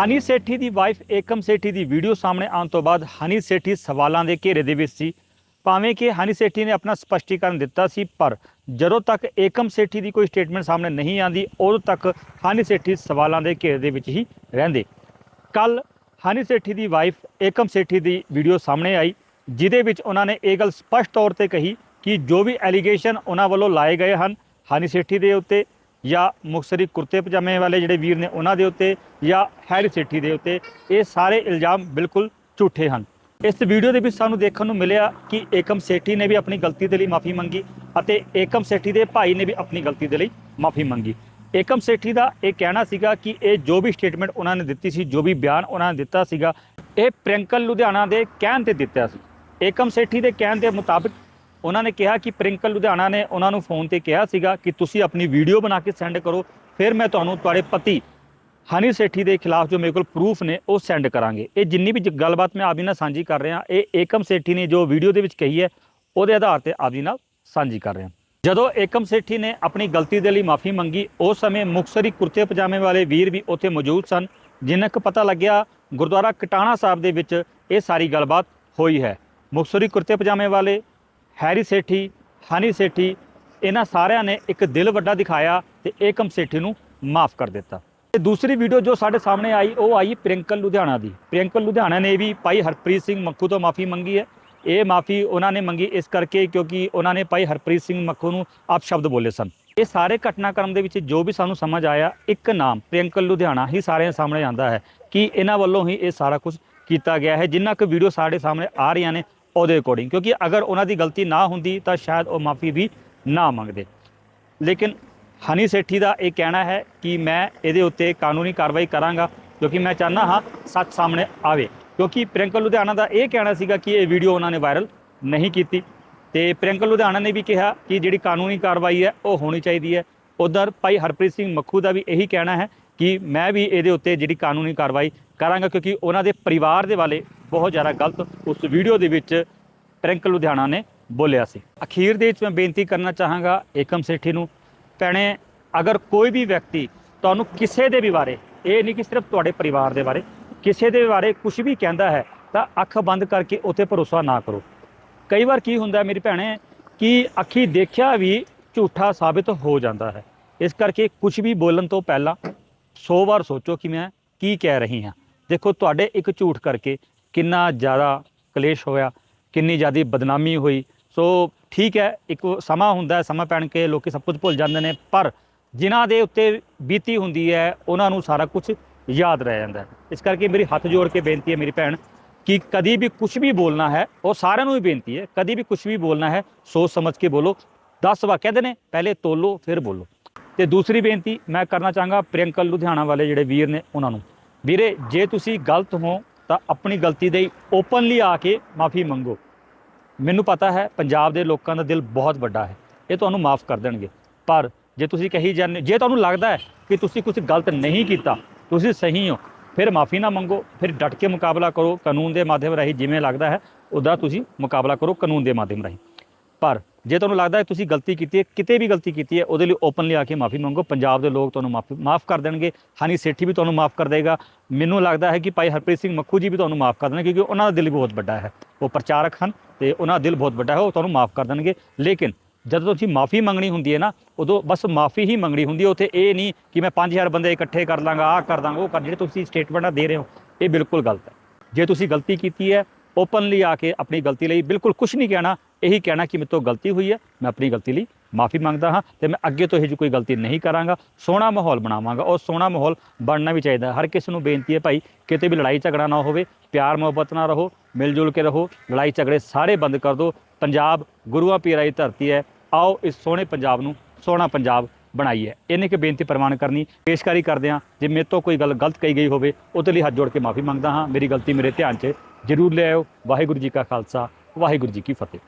ਹਨੀ ਸੇਠੀ ਦੀ ਵਾਈਫ ਏਕਮ ਸੇਠੀ ਦੀ ਵੀਡੀਓ ਸਾਹਮਣੇ ਆਉਣ ਤੋਂ ਬਾਅਦ ਹਨੀ ਸੇਠੀ ਸਵਾਲਾਂ ਦੇ ਘੇਰੇ ਦੇ ਵਿੱਚ ਸੀ। ਭਾਵੇਂ ਕਿ ਹਨੀ ਸੇਠੀ ਨੇ ਆਪਣਾ ਸਪਸ਼ਟੀਕਰਨ ਦਿੱਤਾ ਸੀ, ਪਰ ਜਦੋਂ ਤੱਕ ਏਕਮ ਸੇਠੀ ਦੀ ਕੋਈ ਸਟੇਟਮੈਂਟ ਸਾਹਮਣੇ ਨਹੀਂ ਆਂਦੀ ਉਦੋਂ ਤੱਕ ਹਨੀ ਸੇਠੀ ਸਵਾਲਾਂ ਦੇ ਘੇਰੇ ਦੇ ਵਿੱਚ ਹੀ ਰਹਿੰਦੇ। ਕੱਲ ਹਨੀ ਸੇਠੀ ਦੀ ਵਾਈਫ ਏਕਮ ਸੇਠੀ ਦੀ ਵੀਡੀਓ ਸਾਹਮਣੇ ਆਈ ਜਿਦੇ ਵਿੱਚ ਉਹਨਾਂ ਨੇ ਇਹ ਗੱਲ ਸਪਸ਼ਟ ਤੌਰ ਤੇ ਕਹੀ ਕਿ ਜੋ ਵੀ ਐਲੀਗੇਸ਼ਨ ਉਹਨਾਂ ਵੱਲੋਂ ਲਾਏ ਗਏ ਹਨ, ਹਨੀ ਸੇਠੀ ਦੇ ਉੱਤੇ ਜਾਂ ਮੁਖਸਰੀ ਕੁਰਤੇ ਪਜਾਮੇ ਵਾਲੇ ਜਿਹੜੇ ਵੀਰ ਨੇ ਉਹਨਾਂ ਦੇ ਉੱਤੇ ਜਾਂ ਹੈਰੀ ਸੇਠੀ ਦੇ ਉੱਤੇ, ਇਹ ਸਾਰੇ ਇਲਜ਼ਾਮ ਬਿਲਕੁਲ ਝੂਠੇ ਹਨ। ਇਸ ਵੀਡੀਓ ਦੇ ਵਿੱਚ ਸਾਨੂੰ ਦੇਖਣ ਨੂੰ ਮਿਲਿਆ ਕਿ ਏਕਮ ਸੇਠੀ ਨੇ ਵੀ ਆਪਣੀ ਗਲਤੀ ਦੇ ਲਈ ਮਾਫੀ ਮੰਗੀ ਅਤੇ ਏਕਮ ਸੇਠੀ ਦੇ ਭਾਈ ਨੇ ਵੀ ਆਪਣੀ ਗਲਤੀ ਦੇ ਲਈ ਮਾਫੀ ਮੰਗੀ। ਏਕਮ ਸੇਠੀ ਦਾ ਇਹ ਕਹਿਣਾ ਸੀਗਾ ਕਿ ਇਹ ਜੋ ਵੀ ਸਟੇਟਮੈਂਟ ਉਹਨਾਂ ਨੇ ਦਿੱਤੀ ਸੀ, ਜੋ ਵੀ ਬਿਆਨ ਉਹਨਾਂ ਨੇ ਦਿੱਤਾ ਸੀਗਾ, ਇਹ ਪ੍ਰਿੰਕਲ ਲੁਧਿਆਣਾ ਦੇ ਕਹਿਣ ਤੇ ਦਿੱਤਾ ਸੀ। ਏਕਮ ਸੇਠੀ ਦੇ ਕਹਿਣ ਦੇ ਮੁਤਾਬਕ ਉਹਨਾਂ ਨੇ ਕਿਹਾ ਕਿ ਪ੍ਰਿੰਕਲ ਲੁਧਿਆਣਾ ਨੇ ਉਹਨਾਂ ਨੂੰ ਫੋਨ ਤੇ ਕਿਹਾ ਸੀਗਾ ਕਿ ਤੁਸੀਂ ਆਪਣੀ ਵੀਡੀਓ ਬਣਾ ਕੇ ਸੈਂਡ ਕਰੋ, ਫਿਰ ਮੈਂ ਤੁਹਾਨੂੰ ਤੁਹਾਡੇ ਪਤੀ ਹਨੀ ਸੇਠੀ ਦੇ ਖਿਲਾਫ ਜੋ ਮੇਰੇ ਕੋਲ ਪ੍ਰੂਫ ਨੇ, ਉਹ ਸੈਂਡ ਕਰਾਂਗੇ। ਇਹ ਜਿੰਨੀ ਵੀ ਜ- ਗੱਲਬਾਤ ਮੈਂ ਆਪ ਜੀ ਨਾਲ ਸਾਂਝੀ ਕਰ ਰਿਹਾ, ਇਹ ਏਕਮ ਸੇਠੀ ਨੇ ਜੋ ਵੀਡੀਓ ਦੇ ਵਿੱਚ ਕਹੀ ਹੈ, ਉਹਦੇ ਆਧਾਰ ਤੇ ਆਪ ਜੀ ਨਾਲ ਸਾਂਝੀ ਕਰ ਰਿਹਾ। ਜਦੋਂ ਏਕਮ ਸੇਠੀ ਨੇ ਆਪਣੀ ਗਲਤੀ ਦੇ ਲਈ ਮਾਫੀ ਮੰਗੀ, ਉਸ ਸਮੇਂ ਮੁਕਸਰੀ ਕੁਰਤੇ ਪਜਾਮੇ ਵਾਲੇ ਵੀਰ ਵੀ ਉੱਥੇ ਮੌਜੂਦ ਸਨ ਜਿਨ੍ਹਾਂ ਕੁ ਪਤਾ ਲੱਗਿਆ, ਗੁਰਦੁਆਰਾ ਕਟਾਣਾ ਸਾਹਿਬ ਦੇ ਵਿੱਚ ਇਹ ਸਾਰੀ ਗੱਲਬਾਤ ਹੋਈ ਹੈ। ਮੁਕਸਰੀ ਕੁਰਤੇ ਪਜਾਮੇ ਵਾਲੇ ਹੈਰੀ ਸੇਠੀ, ਹਨੀ ਸੇਠੀ, ਇਹਨਾਂ ਸਾਰਿਆਂ ਨੇ ਇੱਕ ਦਿਲ ਵੱਡਾ ਦਿਖਾਇਆ ਤੇ ਏਕਮ ਸੇਠੀ ਨੂੰ ਮਾਫ ਕਰ ਦਿੱਤਾ। ਤੇ ਦੂਸਰੀ ਵੀਡੀਓ ਜੋ ਸਾਡੇ ਸਾਹਮਣੇ ਆਈ, ਉਹ ਆਈ ਪ੍ਰਿੰਕਲ ਲੁਧਿਆਣਾ ਦੀ। ਪ੍ਰਿੰਕਲ ਲੁਧਿਆਣਾ ਨੇ ਵੀ ਭਾਈ ਹਰਪ੍ਰੀਤ ਸਿੰਘ ਮੱਖੂ ਤੋਂ ਮਾਫੀ ਮੰਗੀ ਹੈ। ਇਹ ਮਾਫੀ ਉਹਨਾਂ ਨੇ ਮੰਗੀ ਇਸ ਕਰਕੇ ਕਿਉਂਕਿ ਉਹਨਾਂ ਨੇ ਭਾਈ ਹਰਪ੍ਰੀਤ ਸਿੰਘ ਮੱਖੂ ਨੂੰ ਆਪ ਸ਼ਬਦ ਬੋਲੇ ਸਨ। ਇਹ ਸਾਰੇ ਘਟਨਾਕ੍ਰਮ ਦੇ ਵਿੱਚ ਜੋ ਵੀ ਸਾਨੂੰ ਸਮਝ ਆਇਆ, ਇੱਕ ਨਾਮ ਪ੍ਰਿੰਕਲ ਲੁਧਿਆਣਾ ਹੀ ਸਾਰਿਆਂ ਸਾਹਮਣੇ ਆਂਦਾ ਹੈ ਕਿ ਇਹਨਾਂ ਵੱਲੋਂ ਹੀ ਇਹ ਸਾਰਾ ਕੁਝ ਕੀਤਾ ਗਿਆ ਹੈ। ਜਿੰਨਾ ਕੁ ਵੀਡੀਓ ਸਾਡੇ ਸਾਹਮਣੇ ਆ ਰਹੀਆਂ ਨੇ ਉਹਦੇ ਅਕੋਰਡਿੰਗ ਕਿਉਂਕਿ ਅਗਰ ਉਹਨਾਂ ਦੀ ਗਲਤੀ ਨਾ ਹੁੰਦੀ ਤਾਂ ਸ਼ਾਇਦ ਉਹ ਮਾਫੀ ਵੀ ਨਾ ਮੰਗਦੇ। ਲੇਕਿਨ ਹਨੀ ਸੇਠੀ ਦਾ ਇਹ ਕਹਿਣਾ ਹੈ ਕਿ ਮੈਂ ਇਹਦੇ ਉੱਤੇ ਕਾਨੂੰਨੀ ਕਾਰਵਾਈ ਕਰਾਂਗਾ ਕਿਉਂਕਿ ਮੈਂ ਚਾਹੁੰਦਾ ਹਾਂ ਸੱਚ ਸਾਹਮਣੇ ਆਵੇ। ਕਿਉਂਕਿ ਪ੍ਰਿੰਕਲ ਲੁਧਿਆਣਾ ਦਾ ਇਹ ਕਹਿਣਾ ਸੀਗਾ ਕਿ ਇਹ ਵੀਡੀਓ ਉਹਨਾਂ ਨੇ ਵਾਇਰਲ ਨਹੀਂ ਕੀਤੀ। ਤੇ ਪ੍ਰਿੰਕਲ ਲੁਧਿਆਣਾ ਨੇ ਵੀ ਕਿਹਾ ਕਿ ਜਿਹੜੀ ਕਾਨੂੰਨੀ ਕਾਰਵਾਈ ਹੈ, ਉਹ ਹੋਣੀ ਚਾਹੀਦੀ ਹੈ। ਉਧਰ ਭਾਈ ਹਰਪ੍ਰੀਤ ਸਿੰਘ ਮੱਖੂ ਦਾ ਵੀ ਇਹੀ ਕਹਿਣਾ ਹੈ ਕਿ ਮੈਂ ਵੀ ਇਹਦੇ ਉੱਤੇ ਜਿਹੜੀ ਕਾਨੂੰਨੀ ਕਾਰਵਾਈ ਕਰਾਂਗਾ, ਕਿਉਂਕਿ ਉਹਨਾਂ ਦੇ ਪਰਿਵਾਰ ਦੇ ਵਾਲੇ ਬਹੁਤ ਜ਼ਿਆਦਾ ਗਲਤ ਉਸ ਵੀਡੀਓ ਦੇ ਵਿੱਚ ਪ੍ਰਿੰਕਲ ਲੁਧਿਆਣਾ ਨੇ ਬੋਲਿਆ ਸੀ। ਅਖੀਰ ਦੇ ਵਿੱਚ ਮੈਂ ਬੇਨਤੀ ਕਰਨਾ ਚਾਹਾਂਗਾ ਏਕਮ ਸੇਠੀ ਨੂੰ, ਭੈਣੇ, ਅਗਰ ਕੋਈ ਵੀ ਵਿਅਕਤੀ ਤੁਹਾਨੂੰ ਕਿਸੇ ਦੇ ਵੀ ਬਾਰੇ, ਇਹ ਨਹੀਂ ਕਿ ਸਿਰਫ ਤੁਹਾਡੇ ਪਰਿਵਾਰ ਦੇ ਬਾਰੇ, ਕਿਸੇ ਦੇ ਬਾਰੇ ਕੁਝ ਵੀ ਕਹਿੰਦਾ ਹੈ, ਤਾਂ ਅੱਖ ਬੰਦ ਕਰਕੇ ਉੱਤੇ ਭਰੋਸਾ ਨਾ ਕਰੋ। ਕਈ ਵਾਰ ਕੀ ਹੁੰਦਾ ਮੇਰੀ ਭੈਣੇ, ਕਿ ਅੱਖੀ ਦੇਖਿਆ ਵੀ ਝੂਠਾ ਸਾਬਿਤ ਹੋ ਜਾਂਦਾ ਹੈ। ਇਸ ਕਰਕੇ ਕੁਝ ਵੀ ਬੋਲਣ ਤੋਂ ਪਹਿਲਾਂ 100 ਵਾਰ ਸੋਚੋ ਕਿ ਮੈਂ ਕੀ ਕਹਿ ਰਹੀ ਹਾਂ। ਦੇਖੋ, ਤੁਹਾਡੇ ਇੱਕ ਝੂਠ ਕਰਕੇ ਕਿੰਨਾ ਜ਼ਿਆਦਾ ਕਲੇਸ਼ ਹੋਇਆ, ਕਿੰਨੀ ਜ਼ਿਆਦਾ ਬਦਨਾਮੀ ਹੋਈ। ਸੋ ਠੀਕ ਹੈ, ਇੱਕ ਸਮਾਂ ਹੁੰਦਾ ਸਮਾਂ ਪੈਣ ਕੇ ਲੋਕੀ ਸਭ ਕੁਝ ਭੁੱਲ ਜਾਂਦੇ ਨੇ, ਪਰ ਜਿਨ੍ਹਾਂ ਦੇ ਉੱਤੇ ਬੀਤੀ ਹੁੰਦੀ ਹੈ, ਉਹਨਾਂ ਨੂੰ ਸਾਰਾ ਕੁਝ ਯਾਦ ਰਹਿ ਜਾਂਦਾ ਇਸ ਕਰਕੇ ਮੇਰੀ ਹੱਥ ਜੋੜ ਕੇ ਬੇਨਤੀ ਹੈ, ਮੇਰੀ ਭੈਣ, ਕਿ ਕਦੀ ਵੀ ਕੁਝ ਵੀ ਬੋਲਣਾ ਹੈ, ਉਹ ਸਾਰਿਆਂ ਨੂੰ ਹੀ ਬੇਨਤੀ ਹੈ, ਕਦੀ ਵੀ ਕੁਝ ਵੀ ਬੋਲਣਾ ਹੈ, ਸੋਚ ਸਮਝ ਕੇ ਬੋਲੋ 10 ਵਾਰ ਕਹਿੰਦੇ ਨੇ, ਪਹਿਲੇ ਤੋਲੋ, ਫਿਰ ਬੋਲੋ। ਤੇ ਦੂਸਰੀ ਬੇਨਤੀ ਮੈਂ ਕਰਨਾ ਚਾਹਾਂਗਾ ਪ੍ਰਿੰਕਲ ਲੁਧਿਆਣਾ ਵਾਲੇ ਜਿਹੜੇ ਵੀਰ ਨੇ, ਉਹਨਾਂ ਨੂੰ। ਵੀਰੇ, ਜੇ ਤੁਸੀਂ ਗਲਤ ਹੋ ਤਾਂ ਆਪਣੀ ਗਲਤੀ ਦੇ ਓਪਨਲੀ ਆ ਕੇ ਮਾਫੀ ਮੰਗੋ। ਮੈਨੂੰ ਪਤਾ ਹੈ ਪੰਜਾਬ ਦੇ ਲੋਕਾਂ ਦਾ ਦਿਲ ਬਹੁਤ ਵੱਡਾ ਹੈ। ਇਹ ਤੁਹਾਨੂੰ ਮਾਫ ਕਰ ਦੇਣਗੇ। ਪਰ ਜੇ ਤੁਸੀਂ ਕਹੀ ਜਾਂਦੇ, ਜੇ ਤੁਹਾਨੂੰ ਲੱਗਦਾ ਹੈ ਕਿ ਤੁਸੀਂ ਕੁਝ ਗਲਤ ਨਹੀਂ ਕੀਤਾ, ਤੁਸੀਂ ਸਹੀ ਹੋ, ਫਿਰ ਮਾਫੀ ਨਾ ਮੰਗੋ, ਫਿਰ ਡਟ ਕੇ ਮੁਕਾਬਲਾ ਕਰੋ ਕਾਨੂੰਨ ਦੇ ਮਾਧਿਅਮ ਰਾਹੀਂ, ਜਿਵੇਂ ਲੱਗਦਾ ਹੈ ਉੱਦਾਂ ਤੁਸੀਂ ਮੁਕਾਬਲਾ ਕਰੋ ਕਾਨੂੰਨ ਦੇ ਮਾਧਿਅਮ ਰਾਹੀਂ। ਪਰ ਜੇ ਤੁਹਾਨੂੰ ਲੱਗਦਾ ਹੈ ਤੁਸੀਂ ਗਲਤੀ ਕੀਤੀ ਹੈ, ਕਿਤੇ ਵੀ ਗਲਤੀ ਕੀਤੀ ਹੈ, ਉਹਦੇ ਲਈ ਓਪਨਲੀ ਆ ਕੇ ਮਾਫੀ ਮੰਗੋ। ਪੰਜਾਬ ਦੇ ਲੋਕ ਤੁਹਾਨੂੰ ਮਾਫੀ ਮਾਫ ਕਰ ਦੇਣਗੇ। ਹਨੀ ਸੇਠੀ ਵੀ ਤੁਹਾਨੂੰ ਮਾਫ ਕਰ ਦੇਗਾ। ਮੈਨੂੰ ਲੱਗਦਾ ਹੈ ਕਿ ਭਾਈ ਹਰਪ੍ਰੀਤ ਸਿੰਘ ਮੱਖੂ ਜੀ ਵੀ ਤੁਹਾਨੂੰ ਮਾਫ ਕਰ ਦੇਣਗੇ, ਕਿਉਂਕਿ ਉਹਨਾਂ ਦਾ ਦਿਲ ਬਹੁਤ ਵੱਡਾ ਹੈ। ਉਹ ਪ੍ਰਚਾਰਕ ਹਨ ਤੇ ਉਹਨਾਂ ਦਾ ਦਿਲ ਬਹੁਤ ਵੱਡਾ ਹੈ, ਉਹ ਤੁਹਾਨੂੰ ਮਾਫ ਕਰ ਦੇਣਗੇ। ਲੇਕਿਨ ਜਦੋਂ ਤੁਸੀਂ ਮਾਫੀ ਮੰਗਣੀ ਹੁੰਦੀ ਹੈ ਨਾ, ਉਦੋਂ ਬਸ ਮਾਫੀ ਹੀ ਮੰਗਣੀ ਹੁੰਦੀ ਹੈ। ਉੱਥੇ ਇਹ ਨਹੀਂ ਕਿ ਮੈਂ 5000 ਬੰਦੇ ਇਕੱਠੇ ਕਰ ਲਾਂਗਾ, ਆਹ ਕਰ ਦਾਂਗਾ, ਉਹ ਕਰ ਜਿਹੜੇ ਤੁਸੀਂ ਸਟੇਟਮੈਂਟਾਂ ਦੇ ਰਹੇ ਹੋ, ਇਹ ਬਿਲਕੁਲ ਗਲਤ ਹੈ। ਜੇ ਤੁਸੀਂ ਗਲਤੀ ਕੀਤੀ ਹੈ ਓਪਨਲੀ ਆ ਕੇ ਆਪਣੀ ਗਲਤੀ ਲਈ ਬਿਲਕੁਲ ਕੁਝ ਨਹੀਂ ਕਹਿਣਾ, ਇਹੀ ਕਹਿਣਾ ਕਿ ਮੇਰੇ ਤੋਂ ਗਲਤੀ ਹੋਈ ਹੈ, ਮੈਂ ਆਪਣੀ ਗਲਤੀ ਲਈ ਮਾਫੀ ਮੰਗਦਾ ਹਾਂ ਤੇ ਮੈਂ ਅੱਗੇ ਤੋਂ ਇਹ ਜਿਹੀ ਕੋਈ ਗਲਤੀ ਨਹੀਂ ਕਰਾਂਗਾ। ਸੋਹਣਾ ਮਾਹੌਲ ਬਣਾਵਾਂਗਾ ਉਹ ਸੋਹਣਾ ਮਾਹੌਲ ਬਣਨਾ ਵੀ ਚਾਹੀਦਾ ਹਰ ਕਿਸੇ ਨੂੰ ਬੇਨਤੀ ਹੈ ਭਾਈ, ਕਿਤੇ ਵੀ ਲੜਾਈ ਝਗੜਾ ਨਾ ਹੋਵੇ, ਪਿਆਰ ਮੁਹੱਬਤ ਨਾਲ ਰਹੋ ਮਿਲ ਜੁਲ ਕੇ ਰਹੋ, ਲੜਾਈ ਝਗੜੇ ਸਾਰੇ ਬੰਦ ਕਰ ਦਿਓ। ਪੰਜਾਬ ਗੁਰੂਆਂ ਪੀਰਾਂ ਦੀ ਧਰਤੀ ਹੈ। ਆਓ ਇਸ ਸੋਹਣੇ ਪੰਜਾਬ ਨੂੰ, ਸੋਹਣਾ ਪੰਜਾਬ ਬਣਾਈ ਹੈ। ਇਹਨੇ ਕਿ ਬੇਨਤੀ ਪ੍ਰਵਾਨ ਕਰਨੀ, ਪੇਸ਼ਕਾਰੀ ਕਰਦੇ ਹਾਂ। ਜੇ ਮੇਰੇ ਤੋਂ ਕੋਈ ਗੱਲ ਗਲਤ ਕਹੀ ਗਈ ਹੋਵੇ, ਉਹਦੇ ਲਈ ਹੱਥ ਜੋੜ ਕੇ ਮਾਫੀ ਮੰਗਦਾ ਹਾਂ। ਮੇਰੀ ਗਲਤੀ ਮੇਰੇ ਧਿਆਨ 'ਚ ਜ਼ਰੂਰ ਲੈ ਆਓ ਵਾਹਿਗੁਰੂ ਜੀ ਕਾ ਖਾਲਸਾ, ਵਾਹਿਗੁਰੂ ਜੀ ਕੀ ਫਤਿਹ।